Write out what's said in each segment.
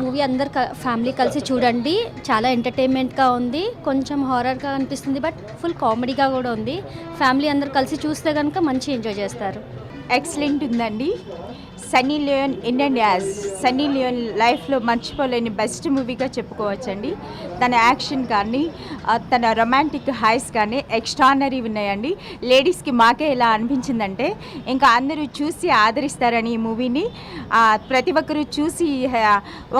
Movie అందరు family కలిసి చూడండి. చాలా ఎంటర్టైన్మెంట్గా ఉంది. కొంచెం హారర్గా అనిపిస్తుంది బట్ ఫుల్ కామెడీగా కూడా ఉంది. ఫ్యామిలీ అందరు కలిసి చూస్తే కనుక మంచి ఎంజాయ్ చేస్తారు. ఎక్సలెంట్ ఉందండి. Sunny Leone Indian as Sunny Leone లైఫ్లో మర్చిపోలేని బెస్ట్ మూవీగా చెప్పుకోవచ్చండి. తన యాక్షన్ కానీ తన రొమాంటిక్ హైస్ కానీ ఎక్స్ట్రానరీ ఉన్నాయండి. లేడీస్కి మాకే ఎలా అనిపించిందంటే ఇంకా అందరూ చూసి ఆదరిస్తారని ఈ మూవీని ప్రతి ఒక్కరూ చూసి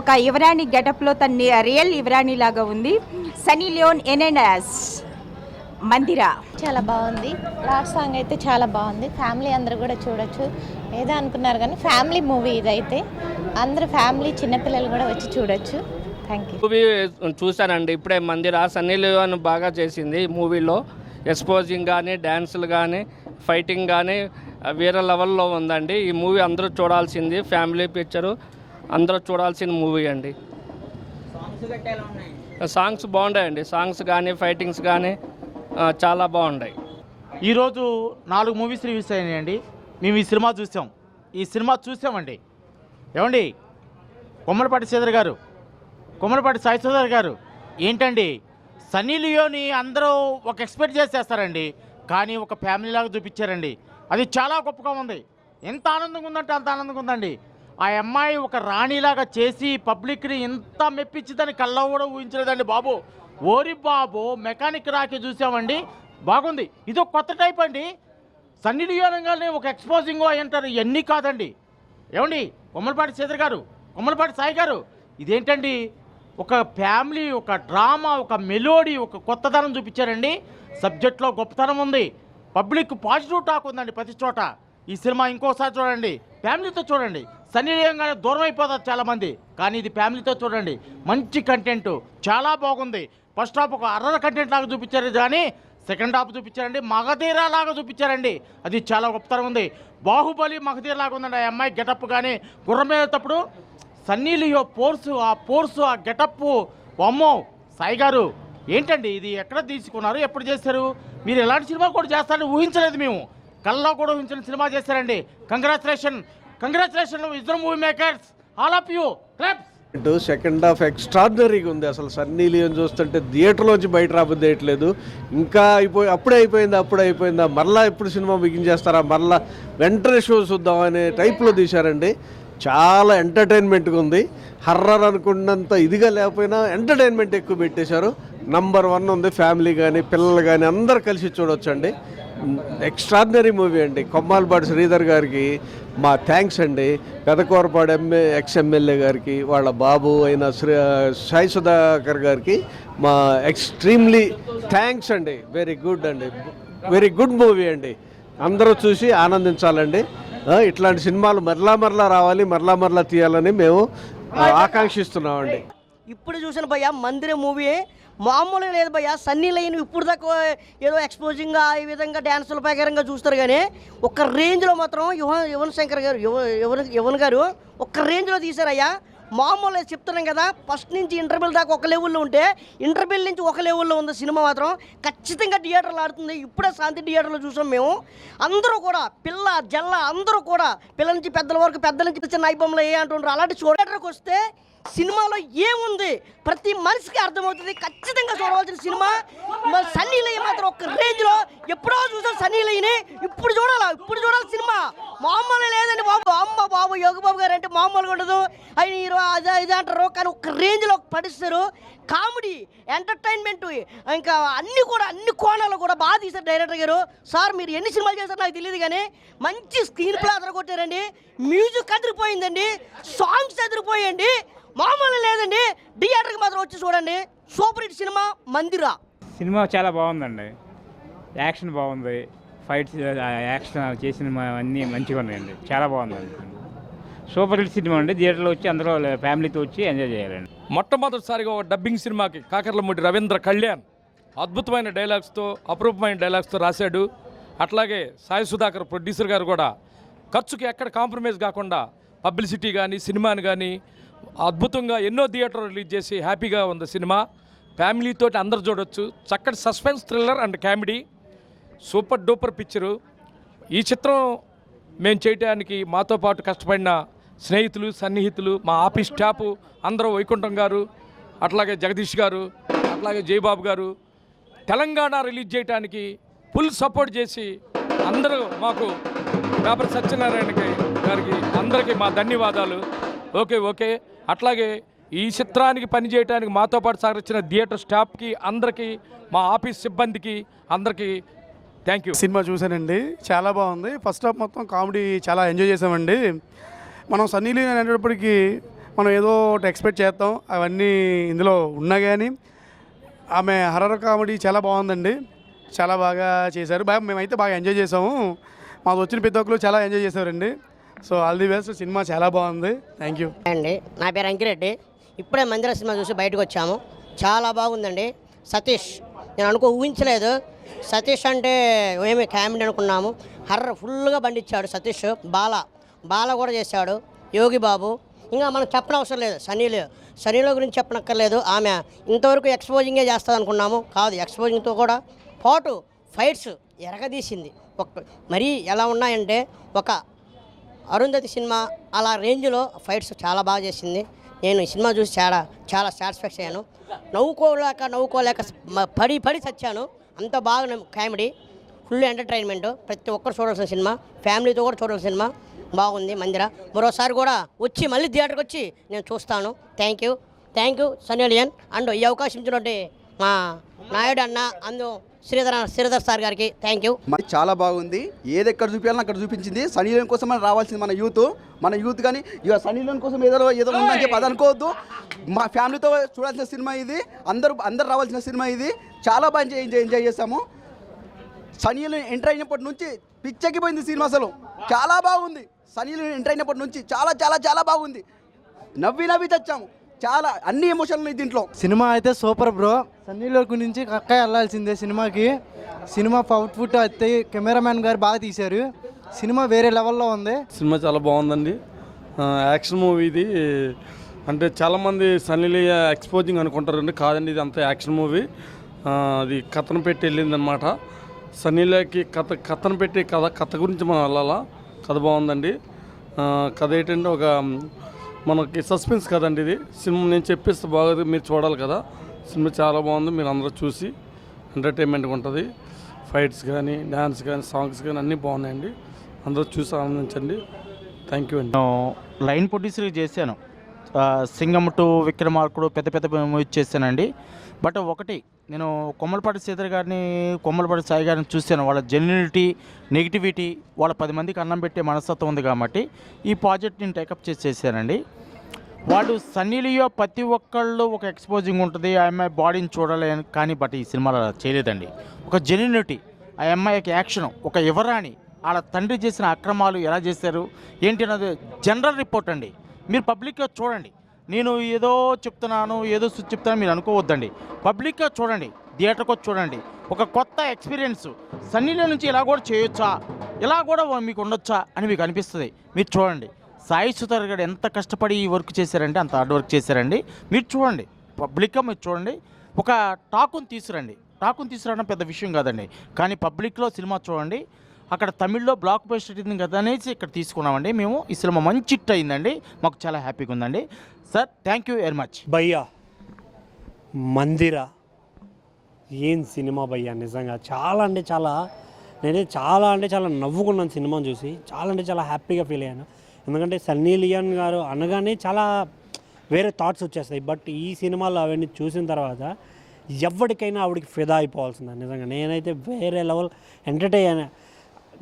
ఒక యువరాణి గెటప్లో తన రియల్ యువరాణి లాగా ఉంది. Sunny Leone Indian as Mandira. చాలా బాగుంది. లాస్ట్ సాంగ్ అయితే చాలా బాగుంది. ఫ్యామిలీ అందరూ కూడా చూడొచ్చు. ఏదో అనుకున్నారు కానీ ఫ్యామిలీ మూవీ ఇదైతే. అందరూ ఫ్యామిలీ చిన్నపిల్లలు కూడా వచ్చి చూడొచ్చు. థ్యాంక్ యూ మూవీ చూశానండి. ఇప్పుడే మందిర సన్నీ లియోన్ బాగా చేసింది ఈ మూవీలో ఎక్స్పోజింగ్ కానీ డ్యాన్సులు కానీ ఫైటింగ్ కానీ వేరే లెవెల్లో ఉందండి. ఈ మూవీ అందరూ చూడాల్సింది. ఫ్యామిలీ పిక్చరు అందరూ చూడాల్సిన మూవీ అండి. సాంగ్స్ బాగున్నాయండి సాంగ్స్ కానీ ఫైటింగ్స్ కానీ చాలా బాగున్నాయి ఈరోజు నాలుగు మూవీస్ రిలీజ్ అయినాయండి. మేము ఈ సినిమా చూసాం. ఈ సినిమా చూసామండి. ఏమండి? కొమ్మలపాటి శ్రీధర్ గారు కొమ్మలపాటి సాయి శ్రీధర్ గారు ఏంటండి? సన్నీ లియోని అందరూ ఒక ఎక్స్పెక్ట్ చేసేస్తారండి. కానీ ఒక ఫ్యామిలీ లాగా చూపించారండి. అది చాలా గొప్పగా ఉంది. ఎంత ఆనందంగా ఉందంటే అంత ఆనందంగా ఉందండి. ఆ అమ్మాయి ఒక రాణిలాగా చేసి పబ్లిక్ని ఎంత మెప్పించిందని కళ్ళ కూడా ఊహించలేదండి బాబు. ఓరి బాబు మెకానిక్ రాకి చూసామండి. బాగుంది. ఇది ఒక కొత్త టైప్ అండి. సన్నీ లియోనంగానే ఒక ఎక్స్పోజింగ్ అయి అంటారు ఇవన్నీ కాదండి. ఏమండి? కొమ్మలపాటి శ్రీధర్ గారు కొమ్మలపాటి సాయి గారు ఇదేంటండి? ఒక ఫ్యామిలీ ఒక డ్రామా ఒక మెలోడీ ఒక కొత్తదనం చూపించారండి. సబ్జెక్ట్లో గొప్పతనం ఉంది. పబ్లిక్ పాజిటివ్ టాక్ ఉందండి ప్రతి చోట. ఈ సినిమా ఇంకోసారి చూడండి. ఫ్యామిలీతో చూడండి. సన్నిహితంగానే దూరం అయిపోతారు చాలామంది. కానీ ఇది ఫ్యామిలీతో చూడండి. మంచి కంటెంట్ చాలా బాగుంది. ఫస్ట్ హాఫ్ ఒక అర్ర కంటెంట్ లాగా చూపించారు కానీ సెకండ్ హాఫ్ చూపించారండి. మగధీరా లాగా చూపించారండి. అది చాలా గొప్పతనం ఉంది. బాహుబలి మగధీర లాగా ఉందండి. ఆ అమ్మాయి గెటప్ కానీ గుర్రం మీదప్పుడు సన్నీ లియో పోర్సు ఆ పోర్సు ఆ గెటప్ అమ్మో సాయి గారు ఏంటండి ఇది? ఎక్కడ తీసుకున్నారు? ఎప్పుడు చేశారు? మీరు ఎలాంటి సినిమా కూడా చేస్తారని ఊహించలేదు మేము. కళ్ళలో కూడా ఊహించిన సినిమా చేశారండి. కంగ్రాచులేషన్ కంగ్రాచులేషన్ ఇద్దరు movie makers all of you claps ఇటు సెకండ్ హాఫ్ ఎక్స్ట్రాడినరీగా ఉంది. అసలు సన్నీ లియోన్ చూస్తుంటే థియేటర్లోంచి బయట రాబుద్దేయట్లేదు ఇంకా అయిపోయి అప్పుడే అయిపోయిందా అప్పుడే అయిపోయిందా? మరలా ఎప్పుడు సినిమా బిగించేస్తారా మరలా వెంటనే షో చూద్దాం అనే టైప్లో తీశారండి. చాలా ఎంటర్టైన్మెంట్గా ఉంది. హర్రర్ అనుకున్నంత ఇదిగా లేకపోయినా ఎంటర్టైన్మెంట్ ఎక్కువ పెట్టేశారు. నంబర్ వన్ ఉంది ఫ్యామిలీ కానీ పిల్లలు కానీ అందరు కలిసి చూడొచ్చండి. ఎక్స్ట్రాడినరీ మూవీ అండి. కొమ్మాలపాటి శ్రీధర్ గారికి మా థ్యాంక్స్ అండి. పెదకూరపాడు ఎంఏ ఎక్స్ ఎమ్మెల్యే గారికి వాళ్ళ బాబు అయిన శ్రీ సాయి సుధాకర్ గారికి మా ఎక్స్ట్రీమ్లీ థ్యాంక్స్ అండి. వెరీ గుడ్ అండి. వెరీ గుడ్ మూవీ అండి. అందరూ చూసి ఆనందించాలండి. ఇట్లాంటి సినిమాలు మరలా మరలా రావాలి మరలా మరలా తీయాలని మేము ఆకాంక్షిస్తున్నామండి. ఇప్పుడు చూసిన భయ్య మందిర మూవీ మామూలుగా లేదు భయ్య. సన్నీ లైన్ ఇప్పుడు దాకా ఏదో ఎక్స్పోజింగ్గా ఈ విధంగా డ్యాన్సుల ప్రకారంగా చూస్తారు కానీ ఒక రేంజ్లో మాత్రం యువన్ యువన్ శంకర్ గారు యువ యువన్ యువన్ గారు ఒక రేంజ్లో తీశారయ్యా మామూలుగా చెప్తున్నాం కదా ఫస్ట్ నుంచి ఇంటర్వెల్ దాకా ఒక లెవెల్లో ఉంటే ఇంటర్వెల్ నుంచి ఒక లెవెల్లో ఉంది సినిమా మాత్రం ఖచ్చితంగా థియేటర్లు ఆడుతుంది. ఇప్పుడే శాంతి థియేటర్లో చూసాం మేము. అందరూ కూడా పిల్ల జల్ల అందరూ కూడా పిల్లల నుంచి పెద్దల వరకు పెద్దల నుంచి చిన్న ఐబొమ్మలు ఏ అంటుండ్రు అలాంటి థియేటర్కి వస్తే సినిమాలో ఏముంది? ప్రతి మనిషికి అర్థమవుతుంది. ఖచ్చితంగా చూడవలసిన సినిమా. మరి సన్నీ లై మాత్రం ఒక రేంజ్లో ఎప్పుడో చూసాం సన్నీ లైని ఇప్పుడు చూడాలా? ఇప్పుడు చూడాలి సినిమా. మామూలు లేదండి బాబు. అమ్మ బాబు యోగబాబు గారు అంటే మామూలుగా ఉండదు. ఆయన హీరో అదే ఇది అంటారు. కానీ ఒక రేంజ్లో పడిస్తారు కామెడీ ఎంటర్టైన్మెంట్ ఇంకా అన్ని కూడా అన్ని కోణాలు కూడా బాగా తీశారు డైరెక్టర్ గారు. సార్ మీరు ఎన్ని సినిమాలు చేశారో నాకు తెలియదు కానీ మంచి స్క్రీన్ ప్లే అదరగొట్టారండి. మ్యూజిక్ అదిరిపోయిందండి. సాంగ్స్ అదిరిపోయండి మామూలు లేదండి. థియేటర్కి మాత్రం వచ్చి చూడండి. సూపర్ హిట్ సినిమా మందిరా. సినిమా చాలా బాగుందండి. యాక్షన్ బాగుంది. ఫైట్స్ యాక్షన్ చేసిన అన్నీ మంచిగా ఉన్నాయండి. చాలా బాగుందండి. సూపర్ హిట్ సినిమా అండి. థియేటర్లో వచ్చి అందరూ ఫ్యామిలీతో వచ్చి ఎంజాయ్ చేయాలండి. మొట్టమొదటిసారిగా ఒక డబ్బింగ్ సినిమాకి కాకర్లమూడి రవీంద్ర కళ్యాణ్ అద్భుతమైన డైలాగ్స్తో అపురూపమైన డైలాగ్స్తో రాశాడు. అట్లాగే సాయి సుధాకర్ ప్రొడ్యూసర్ గారు కూడా ఖర్చుకి ఎక్కడ కాంప్రమైజ్ కాకుండా పబ్లిసిటీ కానీ సినిమాని కానీ అద్భుతంగా ఎన్నో థియేటర్ రిలీజ్ చేసి హ్యాపీగా ఉంది సినిమా. ఫ్యామిలీతో అందరు చూడొచ్చు. చక్కటి suspense thriller and comedy. Super duper picture. ఈ చిత్రం మేము చేయటానికి మాతో పాటు కష్టపడిన స్నేహితులు సన్నిహితులు మా ఆఫీస్ స్టాఫ్ అందరూ వైకుంఠం గారు అట్లాగే జగదీష్ గారు అట్లాగే జయబాబు గారు తెలంగాణ రిలీజ్ చేయడానికి ఫుల్ సపోర్ట్ చేసి అందరూ మాకు పేపర్ సత్యనారాయణకి గారికి అందరికీ మా ధన్యవాదాలు. Okay okay. అట్లాగే ఈ చిత్రానికి పనిచేయడానికి మాతో పాటు సహకరించిన థియేటర్ స్టాఫ్కి అందరికీ మా ఆఫీస్ సిబ్బందికి అందరికీ థ్యాంక్ యూ. సినిమా చూశానండి. చాలా బాగుంది. ఫస్ట్ హాఫ్ మొత్తం కామెడీ చాలా ఎంజాయ్ చేసామండి. మనం సన్నీ లీన్ అనేటప్పటికీ మనం ఏదో ఒకటి ఎక్స్పెక్ట్ చేస్తాం. అవన్నీ ఇందులో ఉన్నా కానీ ఆమె హర్రర్ కామెడీ చాలా బాగుందండి. చాలా బాగా చేశారు. బాగా మేమైతే బాగా ఎంజాయ్ చేసాము. మాకు వచ్చిన ప్రతి ఒక్కరు చాలా ఎంజాయ్ చేశారండి so all the best cinema చాలా బాగుంది. థ్యాంక్ యూ అండి నా పేరు అంకిరెడ్డి. ఇప్పుడే మందిర సినిమా చూసి బయటకు వచ్చాము. చాలా బాగుందండి. సతీష్ నేను అనుకో ఊహించలేదు. సతీష్ అంటే ఏమి కామెడీ అనుకున్నాము. హర్ర ఫుల్గా బండిచ్చాడు సతీష్ బాల. బాల కూడా చేశాడు యోగి బాబు. ఇంకా మనం చెప్పనవసరం లేదు సనీలు సనీల గురించి చెప్పనక్కర్లేదు. ఆమె ఇంతవరకు ఎక్స్పోజింగే చేస్తుంది అనుకున్నాము కాదు ఎక్స్పోజింగ్తో కూడా పాటు ఫైట్స్ ఎరగదీసింది. ఒక మరీ ఎలా ఉన్నాయంటే ఒక అరుంధతి సినిమా అలా రేంజ్లో ఫైట్స్ చాలా బాగా చేసింది. నేను ఈ సినిమా చూసి చాలా చాలా సాటిస్ఫాక్షన్ అయ్యాను. నవ్వుకోలేక నవ్వుకోలేక పడి పడి చచ్చాను. అంత బాగా కామెడీ. Full entertainment. ప్రతి ఒక్కరు చూడాల్సిన సినిమా. ఫ్యామిలీతో కూడా చూడాల్సిన సినిమా. బాగుంది మందిర. మరోసారి కూడా వచ్చి మళ్ళీ థియేటర్కి వచ్చి నేను చూస్తాను. Thank you. Thank you Sunny Leone. And ఈ అవకాశం ఇచ్చినటువంటి మా నాయుడు అన్న అందు శ్రీధర్ శ్రీధర్ సార్ గారికి థ్యాంక్ యూ మరి చాలా బాగుంది. ఏది ఎక్కడ చూపించాలని అక్కడ చూపించింది. సనీలోన్ కోసం మనం రావాల్సింది మన యూత్ మన యూత్ కానీ ఇక సనీలోన్ కోసం ఏదో ఏదో ఉందని చెప్పి అది అనుకోవద్దు. మా ఫ్యామిలీతో చూడాల్సిన సినిమా ఇది. అందరూ అందరు రావాల్సిన సినిమా ఇది. చాలా బాగా ఎంజాయ్ ఎంజాయ్ ఎంజాయ్ చేసాము సనీలో ఎంటర్ అయినప్పటి నుంచి పిచ్చెక్కిపోయింది సినిమా అసలు. చాలా బాగుంది. సనీలో ఎంటర్ అయినప్పటి నుంచి చాలా చాలా చాలా బాగుంది. నవ్వి నవ్వి తెచ్చాము. చాలా అన్ని ఎమోషన్లు ఉన్నాయి దీంట్లో. సినిమా అయితే సూపర్ బ్రో. సన్నీలో గురించి అక్క వెళ్ళాల్సిందే సినిమాకి. సినిమా అవుట్పుట్ అయితే కెమెరామ్యాన్ గారు బాగా తీశారు. సినిమా వేరే లెవెల్లో ఉంది. సినిమా చాలా బాగుందండి. యాక్షన్ మూవీ ఇది. అంటే చాలామంది సన్నీలియ ఎక్స్పోజింగ్ అనుకుంటారండి. కాదండి ఇది అంతా యాక్షన్ మూవీ. అది కథను పెట్టి వెళ్ళిందనమాట సన్నీలకి కథ కథను పెట్టి కథ కథ గురించి మనం వెళ్ళాలా? కథ బాగుందండి. ఆ, కథ ఏంటంటే ఒక మనకి సస్పెన్స్ కదండి ఇది. సినిమా నేను చెప్పేస్తే బాగా మీరు చూడాలి కదా. సినిమా చాలా బాగుంది మీరు అందరూ చూసి ఎంటర్టైన్మెంట్గా ఉంటుంది. ఫైట్స్ కానీ డ్యాన్స్ కానీ సాంగ్స్ కానీ అన్నీ బాగున్నాయండి. అందరూ చూసి ఆనందించండి. థ్యాంక్ యూ అండి. నేను లైన్ ప్రొడ్యూసర్ చేశాను. సింగం టు విక్రమార్కుడు పెద్ద పెద్ద మూవీస్ చేశానండి. బట్ ఒకటి నేను కొమ్మలపాటి సీతర్ గారిని కొమ్మలపాటి సాయి గారిని చూశాను. వాళ్ళ జెన్యునిటీ నెగిటివిటీ వాళ్ళ పది మందికి అన్నం పెట్టే మనస్తత్వం ఉంది కాబట్టి ఈ ప్రాజెక్ట్ నేను టేకప్ చేసేసానండి చేశానండి. వాళ్ళు సన్నీలియో ప్రతి ఒక్కళ్ళు ఒక ఎక్స్పోజింగ్ ఉంటుంది. ఆ అమ్మాయి బాడీని చూడలేను కానీ బట్ ఈ సినిమాలో చేయలేదండి. ఒక జెన్యునిటీ ఆ అమ్మాయి యొక్క యాక్షన్ ఒక యువరాణి వాళ్ళ తండ్రి చేసిన అక్రమాలు ఎలా చేశారు ఏంటి అన్నది జనరల్ రిపోర్ట్ అండి. మీరు పబ్లిక్గా చూడండి. నేను ఏదో చెప్తున్నాను ఏదో చెప్తాను మీరు అనుకోవద్దండి. పబ్లిక్గా చూడండి థియేటర్కి వచ్చి చూడండి. ఒక కొత్త ఎక్స్పీరియన్స్ సన్నీలో నుంచి ఇలా కూడా చేయొచ్చా? ఇలా కూడా మీకు ఉండొచ్చా? అని మీకు అనిపిస్తుంది. మీరు చూడండి. సాయి సుతార్ గారు ఎంత కష్టపడి ఈ వర్క్ చేశారంటే అంత హార్డ్ వర్క్ చేశారండి. మీరు చూడండి. పబ్లిక్గా మీరు చూడండి. ఒక టాకుని తీసుకురండి. టాకుని తీసుకురావడం పెద్ద విషయం కాదండి. కానీ పబ్లిక్లో సినిమా చూడండి. అక్కడ తమిళ్ళో బ్లాక్ బస్టర్ అయింది కదా అనేసి ఇక్కడ తీసుకున్నామండి. మేము ఈ సినిమా మంచి హిట్ అయిందండి. మాకు చాలా హ్యాపీగా ఉందండి. Sir thank you very much భయ్యా మందిర ఏం సినిమా భయ్యా నిజంగా చాలా అంటే చాలా నేనే చాలా అంటే చాలా నవ్వుకున్నాను సినిమాను చూసి. చాలా అంటే చాలా హ్యాపీగా ఫీల్ అయ్యాను. ఎందుకంటే సన్నీ లియాన్ గారు అనగానే చాలా వేరే థాట్స్ వచ్చేస్తాయి. బట్ ఈ సినిమాలో అవన్నీ చూసిన తర్వాత ఎవరికైనా ఆవిడకి ఫిదా అయిపోవాల్సిందే. నిజంగా నేనైతే వేరే లెవెల్ ఎంటర్టైన్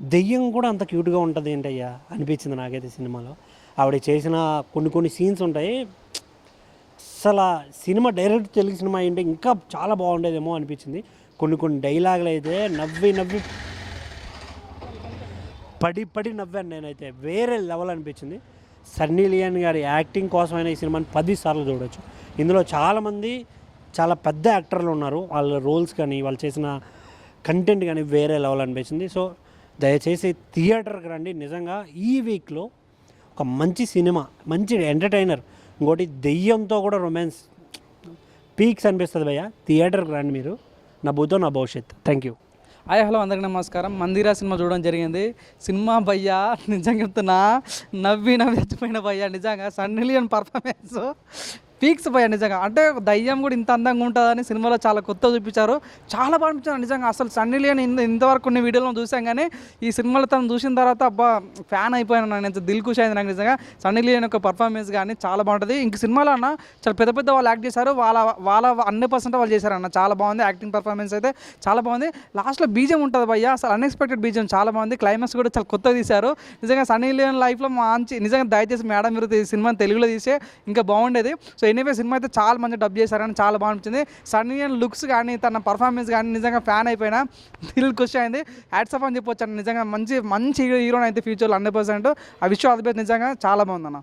దెయ్యం కూడా అంత క్యూట్గా ఉంటుంది ఏంటయ్యా? అనిపించింది నాకైతే సినిమాలో. ఆవిడ చేసిన కొన్ని కొన్ని సీన్స్ ఉంటాయి. అసలు సినిమా డైరెక్ట్ తెలుగు సినిమా అయింటే ఇంకా చాలా బాగుండేదేమో అనిపించింది. కొన్ని కొన్ని డైలాగులు అయితే నవ్వి నవ్వి పడి పడి నవ్వాను నేనైతే. వేరే లెవెల్ అనిపించింది. సన్నీ లియాన్ గారి యాక్టింగ్ కోసమైనా ఈ సినిమాని పదిసార్లు చూడొచ్చు. ఇందులో చాలామంది చాలా పెద్ద యాక్టర్లు ఉన్నారు. వాళ్ళ రోల్స్ కానీ వాళ్ళు చేసిన కంటెంట్ కానీ వేరే లెవెల్ అనిపించింది. సో దయచేసి థియేటర్కి రండి. నిజంగా ఈ వీక్లో ఒక మంచి సినిమా మంచి ఎంటర్టైనర్ ఇంకోటి దెయ్యంతో కూడా రొమాన్స్ పీక్స్ అనిపిస్తుంది భయ్య. థియేటర్కి రండి మీరు. నా బుద్ధం నా భవిష్యత్. Thank you. హాయ్ హలో అందరికీ నమస్కారం. మందిరా సినిమా చూడడం జరిగింది. సినిమా భయ్యా నిజంగా చెప్తున్నా నవ్వి నవ్వి చచ్చిపోయిన భయ్యా నిజంగా సన్నీ లియోన్ పర్ఫార్మెన్స్. పీక్స్ పోయా నిజంగా. అంటే దయ్యం కూడా ఇంత అందంగా ఉంటుందని సినిమాలో చాలా కొత్త చూపించారు. చాలా బాగా అనిపించారు నిజంగా. అసలు సన్నీ లియోన్ ఇంత ఇంతవరకు కొన్ని వీడియోలో చూసాం కానీ ఈ సినిమాలో తను చూసిన తర్వాత అబ్బా ఫ్యాన్ అయిపోయాను నాకు దిల్ ఖుషి అయింది నాకు నిజంగా. సన్నీ లియోన్ యొక్క పర్ఫార్మెన్స్ కానీ చాలా బాగుంటుంది. ఇంక సినిమాలో అన్న చాలా పెద్ద పెద్ద వాళ్ళు యాక్ట్ చేశారు. వాళ్ళ వాళ్ళ అన్ని పర్సెంట్ వాళ్ళు చేశారన్న చాలా బాగుంది యాక్టింగ్ పర్ఫార్మెన్స్ అయితే. చాలా బాగుంది. లాస్ట్లో బీజం ఉంటుంది భయ్య. అసలు అన్ఎక్స్పెక్టెడ్ బీజం చాలా బాగుంది. క్లైమాక్స్ కూడా చాలా కొత్తగా తీశారు. నిజంగా సన్నీ లియోన్ లైఫ్లో మంచి నిజంగా దయచేసి మేడం మీరు ఈ సినిమాని తెలుగులో తీసే ఇంకా బాగుండేది. సో ఎనీవే సినిమా అయితే చాలా మంచి డబ్ చేశారని చాలా బాగుంటుంది సన్నీ అండ్ లుక్స్ కానీ తన పర్ఫార్మెన్స్ కానీ నిజంగా ఫ్యాన్ అయిపోయినా దిల్ ఖుషి అయింది. హ్యాట్స్ ఆఫ్ అని చెప్పొచ్చు నిజంగా మంచి మంచి హీరోని అయితే ఫ్యూచర్లో హండ్రెడ్ పర్సెంట్. ఆ విషయం అది నిజంగా చాలా బాగుందన్న.